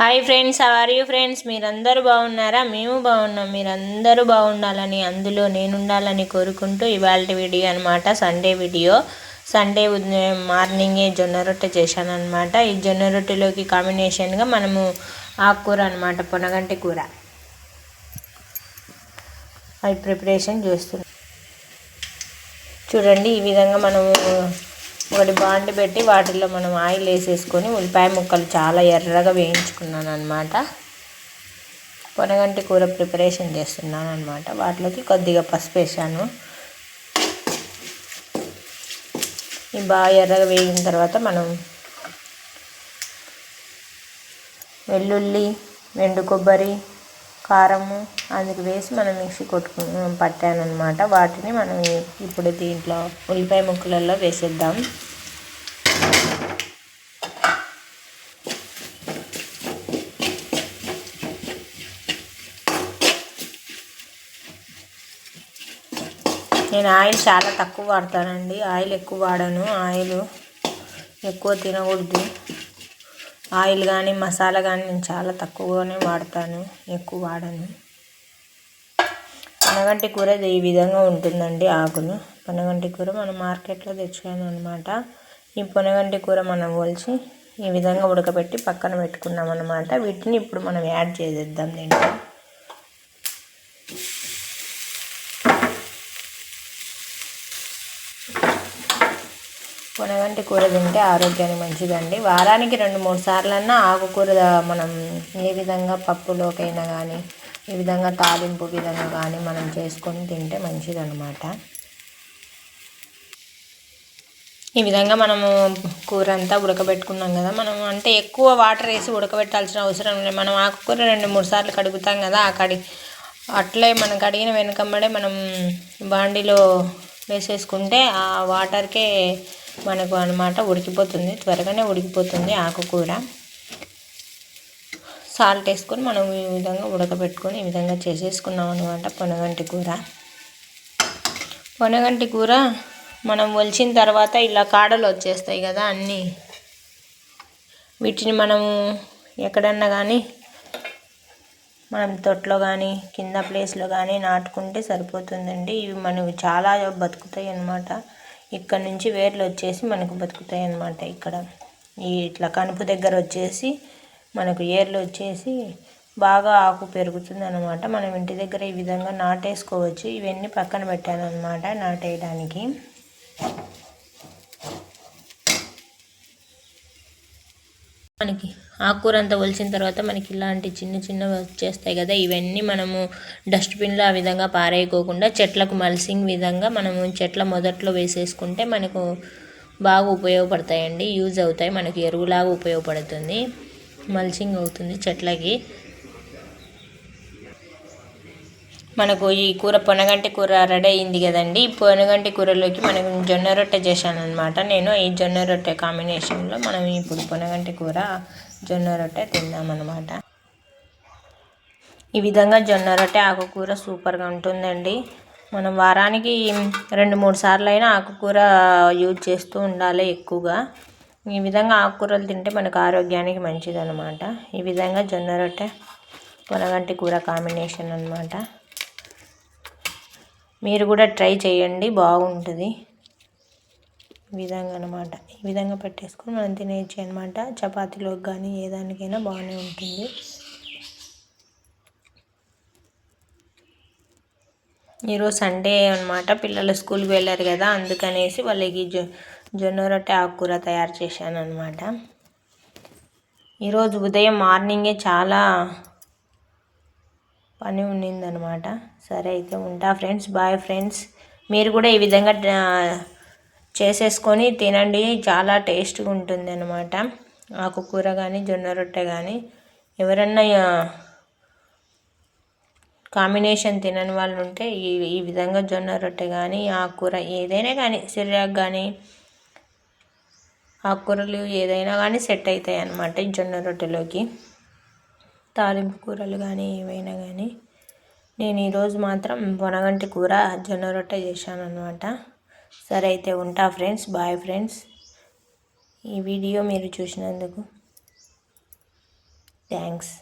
Hi friends are you friends మీరందరూ బాగున్నారా? మేము బాగున్నాం. మీరందరూ బాగుండాలని అందులో నేను ఉండాలని కోరుకుంటూ ఇవాళ వీడియో అనమాట సండే వీడియో సండే ఉదయం మార్నింగే జొన్న రొట్టె చేశాను అనమాట ఈ జొన్న రొట్టెలోకి కాంబినేషన్గా మనము ఆకుకూర అనమాట పొనగంటి కూర. అవి ప్రిపరేషన్ చేస్తున్నాం. చూడండి ఈ విధంగా మనము ఒకటి బాండి పెట్టి వాటిలో మనం ఆయిల్ వేసేసుకొని ఉల్లిపాయ ముక్కలు చాలా ఎర్రగా వేయించుకున్నాను అనమాట పొనగంటి కూర ప్రిపరేషన్ చేస్తున్నాను అనమాట వాటిలోకి కొద్దిగా పసుపు వేసాను. ఇవి బాగా ఎర్రగా వేగిన తర్వాత మనం వెల్లుల్లి ఎండు కొబ్బరి కారము అందుకు వేసి మనం మిక్సీ కొట్టుకు పట్టాను అనమాట వాటిని మనం ఇప్పుడు దీంట్లో ఉల్లిపాయ ముక్కలలో వేసేద్దాం. నేను ఆయిల్ చాలా తక్కువ వాడతానండి. ఆయిల్ ఎక్కువ వాడను. ఆయిల్ ఎక్కువ తినకూడదు. ఆయిల్ కానీ మసాలా కానీ నేను చాలా తక్కువగానే వాడతాను ఎక్కువ వాడను. పనగంటి కూర ఈ విధంగా ఉంటుందండి ఆకులు పనగంటి కూర మనం మార్కెట్లో తెచ్చాను అనమాట ఈ పొనగంటి కూర మనం పోల్చి ఈ విధంగా ఉడకబెట్టి పక్కన పెట్టుకున్నాం అనమాట వీటిని ఇప్పుడు మనం యాడ్ చేసేద్దాం దీంట్లో కొనవంటి కూర తింటే ఆరోగ్యానికి మంచిదండి. వారానికి రెండు మూడు సార్లన్నా ఆకుకూర మనం ఏ విధంగా పప్పులోకైనా కానీ ఈ విధంగా తాలింపు విధంగా కానీ మనం చేసుకొని తింటే మంచిదన్నమాట. ఈ విధంగా మనము కూర అంతా ఉడకబెట్టుకున్నాం కదా. మనం అంటే ఎక్కువ వాటర్ వేసి ఉడకబెట్టాల్సిన అవసరం లేదు. మనం ఆకుకూర రెండు మూడు సార్లు కడుగుతాం కదా ఆ కడి అట్లే మనం కడిగిన వెనకమ్మడే మనం బాండిలో వేసేసుకుంటే ఆ వాటర్కే మనకు అనమాట ఉడికిపోతుంది. త్వరగానే ఉడికిపోతుంది ఆకుకూర సాల్ట్ వేసుకొని మనం ఈ విధంగా ఉడకబెట్టుకొని ఈ విధంగా చేసేసుకున్నాం అనమాట పొనగంటి కూర. పొనగంటి కూర మనం ఒలిచిన తర్వాత ఇలా కాడలు వచ్చేస్తాయి కదా అన్నీ. వీటిని మనము ఎక్కడన్నా కానీ మనం తొట్లో కానీ కింద ప్లేస్లో కానీ నాటుకుంటే సరిపోతుందండి. ఇవి మనకు చాలా బతుకుతాయి అన్నమాట. ఇక్కడ నుంచి వేర్లు వచ్చేసి మనకు బతుకుతాయి అన్నమాట ఇక్కడ. ఈ ఇట్లా కనుపు దగ్గర వచ్చేసి మనకు ఏర్లు వచ్చేసి బాగా ఆకు పెరుగుతుంది అనమాట మనం ఇంటి దగ్గర ఈ విధంగా నాటేసుకోవచ్చు. ఇవన్నీ పక్కన పెట్టాను అనమాట నాటేయడానికి. మనకి ఆకుకూర అంతా ఒలిచిన తర్వాత మనకి ఇలాంటి చిన్న చిన్నవి వచ్చేస్తాయి కదా ఇవన్నీ మనము డస్ట్బిన్లో ఆ విధంగా పారేయకోకుండా చెట్లకు మల్సింగ్ విధంగా మనము చెట్ల మొదట్లో వేసేసుకుంటే మనకు బాగా ఉపయోగపడతాయండి యూజ్ అవుతాయి మనకి ఎరువులాగా ఉపయోగపడుతుంది మల్చింగ్ అవుతుంది చెట్లకి. మనకు ఈ కూర పొనగంటి కూర రెడీ అయింది కదండి. ఈ పొనగంటి కూరలోకి మనం జొన్న రొట్టె చేశాను అనమాట నేను ఈ జొన్న రొట్టె కాంబినేషన్లో మనం ఇప్పుడు పొనగంటి కూర జొన్న రొట్టె తిందామన్నమాట ఈ విధంగా జొన్న రొట్టె ఆకుకూర సూపర్గా ఉంటుందండి. మనం వారానికి రెండు మూడు సార్లు అయినా ఆకుకూర యూజ్ చేస్తూ ఉండాలి ఎక్కువగా. ఈ విధంగా ఆకుకూరలు తింటే మనకు ఆరోగ్యానికి మంచిదన్నమాట. ఈ విధంగా జొన్న రొట్టె పొనగంటి కూర కాంబినేషన్ అనమాట మీరు కూడా ట్రై చేయండి బాగుంటుంది. ఈ విధంగా అనమాట ఈ విధంగా పెట్టేసుకొని మనం తినేయచ్చు అనమాట చపాతీలోకి కానీ ఏ దానికైనా బాగానే ఉంటుంది. ఈరోజు సండే అనమాట పిల్లలు స్కూల్కి వెళ్ళారు కదా అందుకనేసి వాళ్ళకి జొ జొన్న రొట్టె ఆకుకూర తయారు చేశాను అనమాట ఈరోజు ఉదయం మార్నింగే చాలా పని ఉన్నిందనమాట సరే అయితే ఉంటా ఫ్రెండ్స్. Bye friends. మీరు కూడా ఈ విధంగా చేసేసుకొని తినండి. చాలా టేస్ట్గా ఉంటుంది అనమాట ఆకుకూర కానీ జొన్న రొట్టె కానీ ఎవరన్నా కాంబినేషన్ తినని వాళ్ళు ఉంటే ఈ ఈ విధంగా జొన్న రొట్టె కానీ ఆకుకూర ఏదైనా కానీ సిరియాకు కానీ ఆకుకూరలు ఏదైనా కానీ సెట్ అవుతాయి అన్నమాట జొన్న రొట్టెలోకి. తాలింపు కూరలు కానీ ఏవైనా కానీ నేను ఈరోజు మాత్రం పొనగంటి కూర జొన్న రొట్టె చేశాను అనమాట సరే అయితే ఉంటా ఫ్రెండ్స్. Bye friends. ఈ వీడియో మీరు చూసినందుకు థ్యాంక్స్.